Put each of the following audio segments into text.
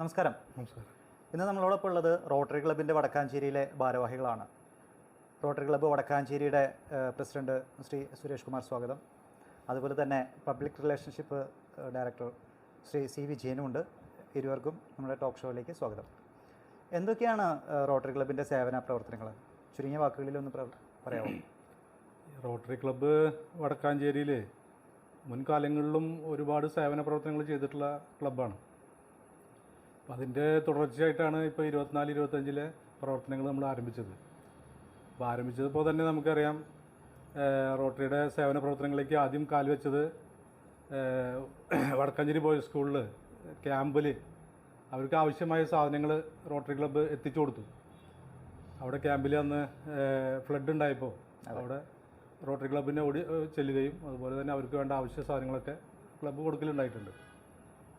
നമസ്കാരം. നമസ്കാരം. ഇന്ന് നമ്മളോടൊപ്പം ഉള്ളത് റോട്ടറി ക്ലബിന്റെ വടക്കാഞ്ചേരിയിലെ ഭാരവാഹികളാണ്. റോട്ടറി ക്ലബ്ബ് വടക്കാഞ്ചേരിയുടെ പ്രസിഡന്റ് ശ്രീ സുരേഷ് കുമാർ സ്വാഗതം. അതുപോലെ തന്നെ public relationship director Shri C വിജയനുമുണ്ട് ഇരുവർക്കും നമ്മുടെ ടോക്ക് ഷോയിലേക്ക് സ്വാഗതം. എന്തൊക്കെയാണ് റോട്ടറി ക്ലബിന്റെ സേവന പ്രവർത്തനങ്ങൾ? ചുരുങ്ങിയ വാക്കുകളിൽ ഒന്ന് പറയാമോ? റോട്ടറി ക്ലബ്ബ് വടക്കാഞ്ചേരിയിൽ മുൻകാലങ്ങളിലും ഒരുപാട് സേവന പ്രവർത്തനങ്ങൾ ചെയ്തിട്ടുള്ള ക്ലബ്ബാണ് അപ്പം അതിന്റെ തുടർച്ചയായിട്ടാണ് ഇപ്പോൾ ഇരുപത്തിനാല് ഇരുപത്തഞ്ചിലെ പ്രവർത്തനങ്ങൾ നമ്മൾ ആരംഭിച്ചത്. അപ്പോൾ ആരംഭിച്ചതിപ്പോൾ തന്നെ നമുക്കറിയാം റോട്ടറിയുടെ സേവന പ്രവർത്തനങ്ങളിലേക്ക് ആദ്യം കാൽവെച്ചത് വടക്കഞ്ചേരി വടക്കാഞ്ചേരി ബോയ്സ് സ്കൂളിൽ ക്യാമ്പിൽ അവർക്ക് ആവശ്യമായ സാധനങ്ങൾ റോട്ടറി ക്ലബ്ബ് എത്തിച്ചു കൊടുത്തു. അവിടെ ക്യാമ്പിൽ അന്ന് ഫ്ലഡ് ഉണ്ടായപ്പോൾ അവിടെ റോട്ടറി ക്ലബിനെ ഓടി ചെല്ലുകയും അതുപോലെ തന്നെ അവർക്ക് വേണ്ട ആവശ്യ സാധനങ്ങളൊക്കെ ക്ലബ്ബ് കൊടുക്കലുണ്ടായിട്ടുണ്ട്.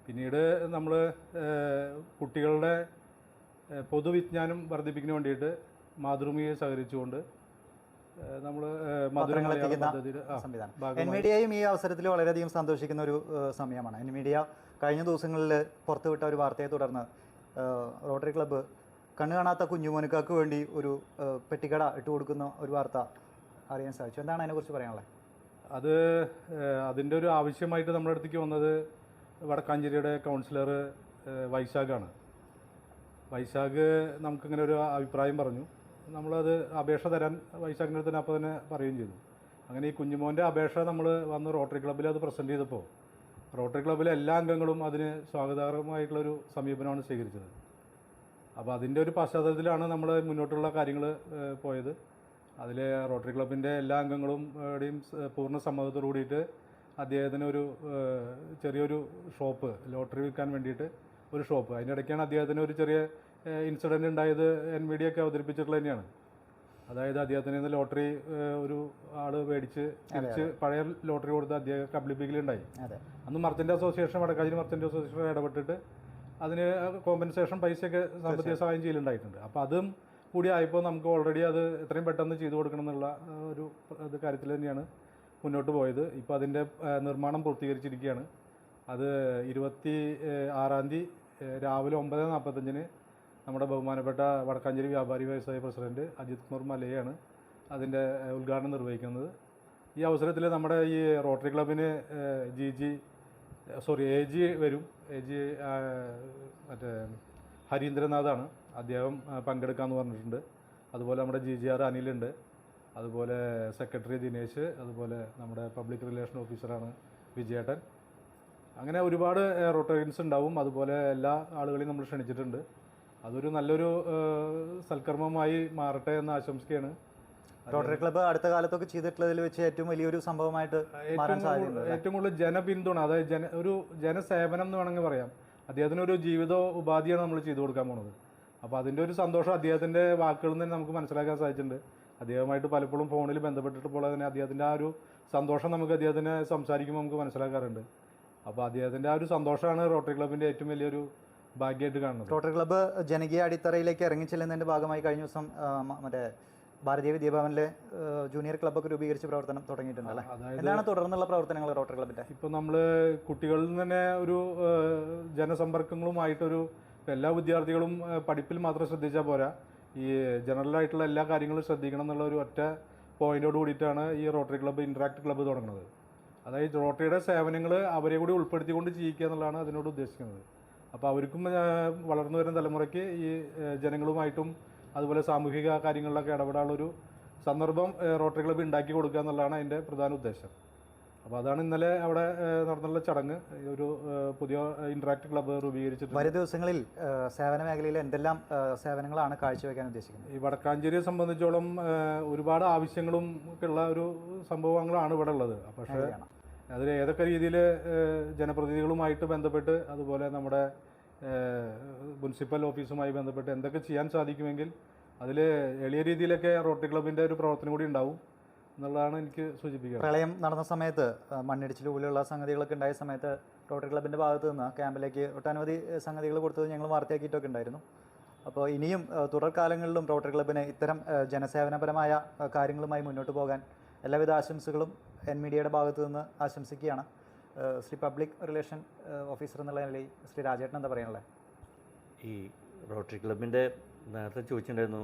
പിന്നീട് നമ്മൾ കുട്ടികളുടെ പൊതുവിജ്ഞാനം വർദ്ധിപ്പിക്കുന്ന വേണ്ടിയിട്ട് മാതൃഭൂമിയെ സഹകരിച്ചുകൊണ്ട് നമ്മൾ മധുര മലയാള മീഡിയയും ഈ അവസരത്തിൽ വളരെയധികം സന്തോഷിക്കുന്ന ഒരു സമയമാണ്. എൻ മീഡിയ കഴിഞ്ഞ ദിവസങ്ങളിൽ പുറത്തുവിട്ട ഒരു വാർത്തയെ തുടർന്ന് റോട്ടറി ക്ലബ്ബ് കണ്ണു കാണാത്ത കുഞ്ഞുമോനുക്കാർക്ക് വേണ്ടി ഒരു പെട്ടിക്കട ഇട്ട് കൊടുക്കുന്ന ഒരു വാർത്ത അറിയാൻ സാധിച്ചു. എന്താണ് അതിനെക്കുറിച്ച് പറയാനുള്ളത്? അത് അതിന്റെ ഒരു ആവശ്യമായിട്ട് നമ്മുടെ അടുത്തേക്ക് വന്നത് വടക്കാഞ്ചേരിയുടെ കൗൺസിലർ വൈശാഖാണ്. വൈശാഖ് നമുക്കിങ്ങനെ ഒരു അഭിപ്രായം പറഞ്ഞു. നമ്മളത് അപേക്ഷ തരാൻ വൈശാഖിന്റെ അടുത്ത് തന്നെ അപ്പോൾ തന്നെ പറയുകയും ചെയ്തു. അങ്ങനെ ഈ കുഞ്ഞുമോന്റെ അപേക്ഷ നമ്മൾ വന്ന് റോട്ടറി ക്ലബ്ബിൽ അത് പ്രസന്റ് ചെയ്തപ്പോൾ റോട്ടറി ക്ലബ്ബിലെ എല്ലാ അംഗങ്ങളും അതിന് സ്വാഗതാർഹമായിട്ടുള്ളൊരു സമീപനമാണ് സ്വീകരിച്ചത്. അപ്പോൾ അതിന്റെ ഒരു പശ്ചാത്തലത്തിലാണ് നമ്മൾ മുന്നോട്ടുള്ള കാര്യങ്ങൾ പോയത്. അതിൽ റോട്ടറി ക്ലബിന്റെ എല്ലാ അംഗങ്ങളും പൂർണ സമ്മതത്തോടു കൂടിയിട്ട് അദ്ദേഹത്തിന് ഒരു ചെറിയൊരു ഷോപ്പ് ലോട്ടറി വിൽക്കാൻ വേണ്ടിയിട്ട് ഒരു ഷോപ്പ്. അതിന്റെ ഇടയ്ക്കാണ് അദ്ദേഹത്തിന് ഒരു ചെറിയ ഇൻസിഡന്റ് ഉണ്ടായത് എൻ മീഡിയ ഒക്കെ അവതരിപ്പിച്ചിട്ടുള്ളത് തന്നെയാണ്. അതായത് അദ്ദേഹത്തിന് ഇന്ന് ലോട്ടറി ഒരു ആൾ മേടിച്ച് തിരിച്ച് പഴയ ലോട്ടറി കൊടുത്ത് അദ്ദേഹം കബളിപ്പിക്കലുണ്ടായി അതെ. അന്ന് merchant association Vadakkanchery merchant association ഇടപെട്ടിട്ട് അതിന് കോമ്പൻസേഷൻ പൈസയൊക്കെ സാമ്പത്തിക സഹായം ചെയ്യലുണ്ടായിട്ടുണ്ട്. അപ്പോൾ അതും കൂടി ആയപ്പോൾ നമുക്ക് ഓൾറെഡി അത് എത്രയും പെട്ടെന്ന് ചെയ്തു കൊടുക്കണം എന്നുള്ള ഒരു ഇത് കാര്യത്തിൽ തന്നെയാണ്. മുന്നോട്ട് പോയത്. ഇപ്പോൾ അതിന്റെ നിർമ്മാണം പൂർത്തീകരിച്ചിരിക്കുകയാണ്. അത് ഇരുപത്തി ആറാം തീയതി രാവിലെ ഒമ്പത് നാൽപ്പത്തഞ്ചിന് നമ്മുടെ ബഹുമാനപ്പെട്ട വടക്കാഞ്ചേരി വ്യാപാരി വ്യവസായ പ്രസിഡന്റ് അജിത് കുമാർ മലയാണ് അതിന്റെ ഉദ്ഘാടനം നിർവഹിക്കുന്നത്. ഈ അവസരത്തിൽ നമ്മുടെ ഈ റോട്ടറി ക്ലബിന് G G sorry A G വരും. എ ജി മറ്റേ ഹരീന്ദ്രനാഥാണ്. അദ്ദേഹം പങ്കെടുക്കാമെന്ന് പറഞ്ഞിട്ടുണ്ട്. അതുപോലെ നമ്മുടെ ജി ജി ആർ അനിലുണ്ട്. അതുപോലെ സെക്രട്ടറി ദിനേശ് അതുപോലെ നമ്മുടെ പബ്ലിക് റിലേഷൻ ഓഫീസറാണ് വിജയേട്ടൻ. അങ്ങനെ ഒരുപാട് ഏഹ്, ഉണ്ടാവും. അതുപോലെ എല്ലാ ആളുകളെയും നമ്മൾ ക്ഷണിച്ചിട്ടുണ്ട്. അതൊരു നല്ലൊരു സൽക്കർമ്മമായി മാറട്ടെ എന്ന് ആശംസിക്കുകയാണ്. റോട്ടറി ക്ലബ്ബ് അടുത്ത കാലത്തൊക്കെ ചെയ്തിട്ടുള്ളതിൽ വെച്ച് ഏറ്റവും വലിയൊരു സംഭവമായിട്ട് മാറാൻ ഏറ്റവും സാധ്യതയുണ്ട് കൂടുതൽ ഏറ്റവും കൂടുതൽ ജനപിന്തുണ അതായത് ജന ഒരു ജനസേവനം എന്ന് വേണമെങ്കിൽ പറയാം. അദ്ദേഹത്തിന് ഒരു ജീവിത ഉപാധിയാണ് നമ്മൾ ചെയ്തു കൊടുക്കാൻ പോണത്. അപ്പോൾ അതിന്റെ ഒരു സന്തോഷം അദ്ദേഹത്തിന്റെ വാക്കുകളിൽ നിന്ന് നമുക്ക് മനസ്സിലാക്കാൻ സാധിച്ചിട്ടുണ്ട്. അദ്ദേഹമായിട്ട് പലപ്പോഴും ഫോണിൽ ബന്ധപ്പെട്ടിട്ടുമ്പോൾ തന്നെ അദ്ദേഹത്തിന്റെ ആ ഒരു സന്തോഷം നമുക്ക് അദ്ദേഹത്തിനെ സംസാരിക്കുമ്പോൾ നമുക്ക് മനസ്സിലാക്കാറുണ്ട്. അപ്പോൾ അദ്ദേഹത്തിന്റെ ആ ഒരു സന്തോഷമാണ് റോട്ടറി ക്ലബിന്റെ ഏറ്റവും വലിയൊരു ഭാഗ്യമായിട്ട് കാണുന്നത്. റോട്ടറി ക്ലബ്ബ് ജനകീയ അടിത്തറയിലേക്ക് ഇറങ്ങിച്ചെല്ലുന്നതിന്റെ ഭാഗമായി കഴിഞ്ഞ ദിവസം മറ്റേ ഭാരതീയ വിദ്യാഭവനിലെ ജൂനിയർ ക്ലബ്ബൊക്കെ രൂപീകരിച്ച് പ്രവർത്തനം തുടങ്ങിയിട്ടുണ്ട് അല്ലേ? എന്താണ് തുടർന്നുള്ള പ്രവർത്തനങ്ങൾ റോട്ടറി ക്ലബിന്റെ ഇപ്പോൾ നമ്മൾ കുട്ടികളിൽ നിന്ന് തന്നെ ഒരു ജനസമ്പർക്കങ്ങളുമായിട്ടൊരു എല്ലാ വിദ്യാർത്ഥികളും പഠിപ്പിൽ മാത്രം ശ്രദ്ധിച്ചാൽ പോരാ. ഈ ജനറൽ ആയിട്ടുള്ള എല്ലാ കാര്യങ്ങളും ശ്രദ്ധിക്കണം എന്നുള്ള ഒരു ഒറ്റ പോയിന്റോട് കൂടിയിട്ടാണ് ഈ റോട്ടറി ക്ലബ്ബ് ഇൻട്രാക്ട് ക്ലബ്ബ് തുടങ്ങുന്നത്. അതായത് റോട്ടറിയുടെ സേവനങ്ങൾ അവരെ കൂടി ഉൾപ്പെടുത്തിക്കൊണ്ട് ജീവിക്കുക എന്നുള്ളതാണ് അതിനോട് ഉദ്ദേശിക്കുന്നത്. അപ്പോൾ അവർക്കും വളർന്നു വരുന്ന തലമുറയ്ക്ക് ഈ ജനങ്ങളുമായിട്ടും അതുപോലെ സാമൂഹിക കാര്യങ്ങളിലൊക്കെ ഇടപെടാനുള്ളൊരു സന്ദർഭം റോട്ടറി ക്ലബ്ബ് ഉണ്ടാക്കി കൊടുക്കുക എന്നുള്ളതാണ് അതിന്റെ പ്രധാന ഉദ്ദേശം. അപ്പോൾ അതാണ് ഇന്നലെ അവിടെ നടന്നുള്ള ചടങ്ങ്. ഒരു പുതിയ ഇന്ററാക്ട് ക്ലബ്ബ് രൂപീകരിച്ചത് വരും ദിവസങ്ങളിൽ സേവന മേഖലയിൽ എന്തെല്ലാം സേവനങ്ങളാണ് കാഴ്ചവെക്കാൻ ഉദ്ദേശിക്കുന്നത്? ഈ വടക്കാഞ്ചേരിയെ സംബന്ധിച്ചോളം ഒരുപാട് ആവശ്യങ്ങളും ഒക്കെ ഉള്ള ഒരു സംഭവങ്ങളാണ് ഇവിടെ ഉള്ളത്. പക്ഷേ. അതിൽ ഏതൊക്കെ രീതിയിൽ ജനപ്രതിനിധികളുമായിട്ട് ബന്ധപ്പെട്ട് അതുപോലെ നമ്മുടെ മുനിസിപ്പൽ ഓഫീസുമായി ബന്ധപ്പെട്ട് എന്തൊക്കെ ചെയ്യാൻ സാധിക്കുമെങ്കിൽ അതിൽ എളിയ രീതിയിലൊക്കെ റോട്ടറി ക്ലബിന്റെ ഒരു പ്രവർത്തനം കൂടി ഉണ്ടാവും. എന്നുള്ളതാണ് എനിക്ക് സൂചിപ്പിക്കുക പ്രളയം നടന്ന സമയത്ത് മണ്ണിടിച്ചിൽ പോലെയുള്ള സംഗതികളൊക്കെ ഉണ്ടായ സമയത്ത് റോട്ടറി ക്ലബിന്റെ ഭാഗത്ത് നിന്ന് ക്യാമ്പിലേക്ക് ഒട്ടനവധി സംഗതികൾ കൊടുത്തത് ഞങ്ങൾ വാർത്തയാക്കിയിട്ടൊക്കെ ഉണ്ടായിരുന്നു. അപ്പോൾ ഇനിയും തുടർകാലങ്ങളിലും റോട്ടറി ക്ലബിന് ഇത്തരം ജനസേവനപരമായ കാര്യങ്ങളുമായി മുന്നോട്ട് പോകാൻ എല്ലാവിധ ആശംസകളും എൻ മീഡിയയുടെ ഭാഗത്തു നിന്ന് ആശംസിക്കുകയാണ്. ശ്രീ പബ്ലിക് റിലേഷൻ ഓഫീസർ എന്നുള്ള നിലയിൽ ശ്രീ രാജേട്ടൻ എന്താ പറയാനുള്ളത്? ഈ റോട്ടറി ക്ലബിന്റെ നേരത്തെ ചോദിച്ചിട്ടുണ്ടായിരുന്നു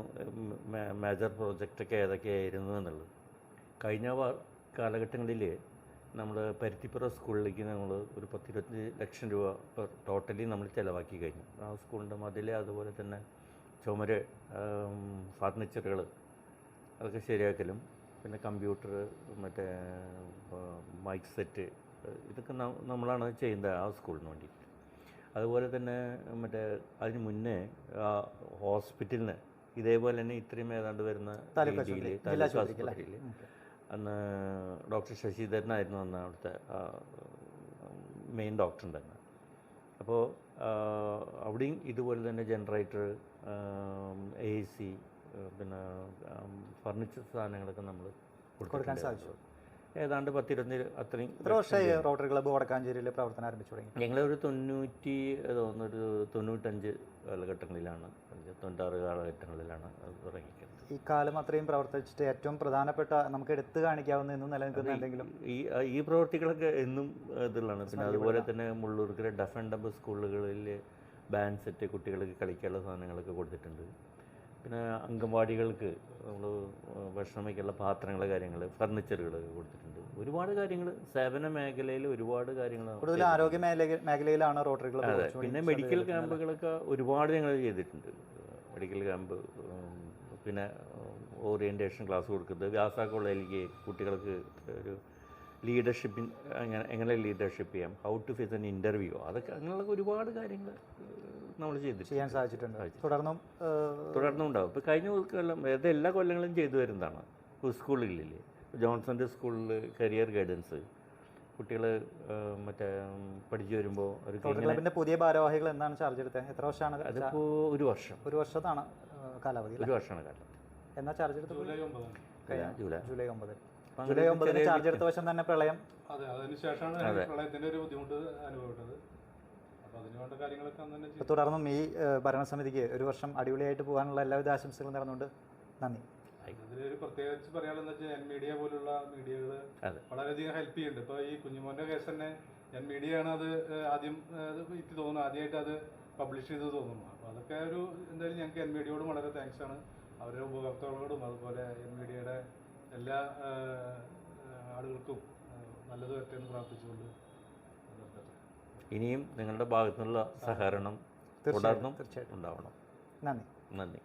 മേജർ പ്രോജക്റ്റൊക്കെ ഏതൊക്കെയായിരുന്നു എന്നുള്ളത്. കഴിഞ്ഞ കാലഘട്ടങ്ങളിൽ നമ്മൾ പരുത്തിപ്പുറ സ്കൂളിലേക്ക് നമ്മൾ ഒരു പത്തിരുപത്തഞ്ച് ലക്ഷം രൂപ ടോട്ടലി നമ്മൾ ചിലവാക്കി കഴിഞ്ഞു. ആ സ്കൂളിന്റെ മതിൽ അതുപോലെ തന്നെ ചുമര് ഫർണിച്ചറുകൾ അതൊക്കെ ശരിയാക്കലും. പിന്നെ കമ്പ്യൂട്ടർ മറ്റേ മൈക്ക് സെറ്റ് ഇതൊക്കെ നമ്മളാണ് ചെയ്യുന്നത് ആ സ്കൂളിന് വേണ്ടിയിട്ട്. അതുപോലെ തന്നെ മറ്റേ അതിന് മുന്നേ ആ ഹോസ്പിറ്റലിന് ഇതേപോലെ തന്നെ ഇത്രയും ഏതാണ്ട് വരുന്ന രീതിയിൽ അന്ന് ഡോക്ടർ ശശിധരനായിരുന്നു അന്ന് അവിടുത്തെ മെയിൻ ഡോക്ടർ തന്നെ. അപ്പോൾ അവിടെയും ഇതുപോലെ തന്നെ ജനറേറ്റർ എ സി പിന്നെ ഫർണിച്ചർ സാധനങ്ങളൊക്കെ നമ്മൾ കൊടുക്കാൻ സാധിച്ചു. ഏതാണ്ട് പത്തിരുപത്തി അത്രയും എത്ര വർഷമായി റോട്ടറി ക്ലബ്ബ് വടക്കാഞ്ചേരിയിൽ പ്രവർത്തനം ആരംഭിച്ചു തുടങ്ങി? ഞങ്ങളൊരു തൊണ്ണൂറ്റി തോന്നുന്നൊരു തൊണ്ണൂറ്റഞ്ച് കാലഘട്ടങ്ങളിലാണ് തൊണ്ണൂറ്റാറ് കാലഘട്ടങ്ങളിലാണ് തുടങ്ങിക്കുന്നത് ഈ കാലം അത്രയും പ്രവർത്തിച്ചിട്ട് ഏറ്റവും പ്രധാനപ്പെട്ട നമുക്ക് എടുത്തു കാണിക്കാവുന്ന എന്നും നിലനിൽക്കുന്ന എന്തെങ്കിലും ഈ ഈ പ്രവർത്തികളൊക്കെ എന്നും ഇതുള്ളതാണ്. പിന്നെ അതുപോലെ തന്നെ മുള്ളൂർക്കര ഡഫ് ആൻഡ് ഡബ് സ്കൂളുകളിൽ ബാൻഡ് സെറ്റ് കുട്ടികൾക്ക് കളിക്കാനുള്ള സാധനങ്ങളൊക്കെ കൊടുത്തിട്ടുണ്ട്. പിന്നെ അംഗൻവാടികൾക്ക് നമ്മൾ ഭക്ഷണം വയ്ക്കാനുള്ള പാത്രങ്ങൾ കാര്യങ്ങൾ ഫർണിച്ചറുകൾ കൊടുത്തിട്ടുണ്ട്. ഒരുപാട് കാര്യങ്ങൾ സേവന മേഖലയിൽ ഒരുപാട് കാര്യങ്ങൾ കൂടുതൽ ആരോഗ്യ മേഖല മേഖലയിലാണ് റോട്ടറി ക്ലബ്ബ് അതെ പിന്നെ മെഡിക്കൽ ക്യാമ്പുകളൊക്കെ ഒരുപാട് ഞങ്ങൾ ചെയ്തിട്ടുണ്ട്. മെഡിക്കൽ ക്യാമ്പ് പിന്നെ ഓറിയന്റേഷൻ ക്ലാസ് കൊടുക്കുന്നത് വ്യാസ കോളേജിലേക്ക് കുട്ടികൾക്ക് ഒരു ലീഡർഷിപ്പിൻ എങ്ങനെ എങ്ങനെ ലീഡർഷിപ്പ് ചെയ്യാം how to face an interview അതൊക്കെ അങ്ങനെയുള്ള ഒരുപാട് കാര്യങ്ങൾ നമ്മൾ ചെയ്തിട്ടുണ്ട്. ചെയ്യാൻ സാധിച്ചിട്ടുണ്ട്. തുടർന്നും തുടർന്നും ഉണ്ടാവും ഇപ്പോൾ കഴിഞ്ഞ കൊല്ലം ഏത് എല്ലാ കൊല്ലങ്ങളും ചെയ്തു വരുന്നതാണ്. സ്കൂളുകളിൽ ജോൺസന്റെ സ്കൂളിൽ കരിയർ ഗൈഡൻസ് കുട്ടികൾ മറ്റേ പഠിച്ചു വരുമ്പോൾ ഒരു പുതിയ ഭാരവാഹികൾ എന്താണ് ചാർജ് എടുത്തത്. എത്ര വർഷമാണ്? അതിപ്പോൾ ഒരു വർഷം. ഒരു വർഷത്താണ് കാലാവധി അല്ലേ? ഒരു വർഷമാണ് കാലം എന്നാ ചാർജ് എടുത്തത്? July July July. ഒമ്പത് ജൂലൈ ഒമ്പതിന് ചാർജ് എടുത്ത വശം തന്നെ പ്രളയം. അതെ അതിന് ശേഷമാണ് പ്രളയത്തിന്റെ ഒരു ബുദ്ധിമുട്ട് അനുഭവപ്പെട്ടത്. തുടർന്നും ഈ ഭരണസമിതിക്ക് ഒരു വർഷം അടിപൊളിയായിട്ട് പോകാനുള്ള എല്ലാവിധ ആശംസകളും നടന്നുകൊണ്ട് നന്ദി. ഇതിലൊരു പ്രത്യേകിച്ച് പറയാനുള്ളത് വെച്ചാൽ എൻ മീഡിയ പോലുള്ള മീഡിയകൾ. വളരെയധികം ഹെൽപ്പ് ചെയ്യുന്നുണ്ട്. ഇപ്പോൾ ഈ കുഞ്ഞുമോന്റെ കേസ് തന്നെ എൻ മീഡിയയാണ് അത് ആദ്യം അത് എനിക്ക് തോന്നുന്നു. ആദ്യമായിട്ട് അത് പബ്ലിഷ് ചെയ്ത് തോന്നുന്നു. അപ്പോൾ അതൊക്കെ ഒരു എന്തായാലും ഞങ്ങൾക്ക് എൻ മീഡിയയോടും വളരെ താങ്ക്സ് ആണ് അവരുടെ ഉപഭോക്താക്കളോടും അതുപോലെ എൻ മീഡിയയുടെ എല്ലാ ആളുകൾക്കും നല്ലത് വരട്ടെ എന്ന് പ്രാർത്ഥിച്ചുകൊണ്ട് ഇനിയും നിങ്ങളുടെ ഭാഗത്തുനിന്നുള്ള സഹകരണം തുടർന്നും. ഉണ്ടാവണം. നന്ദി. നന്ദി.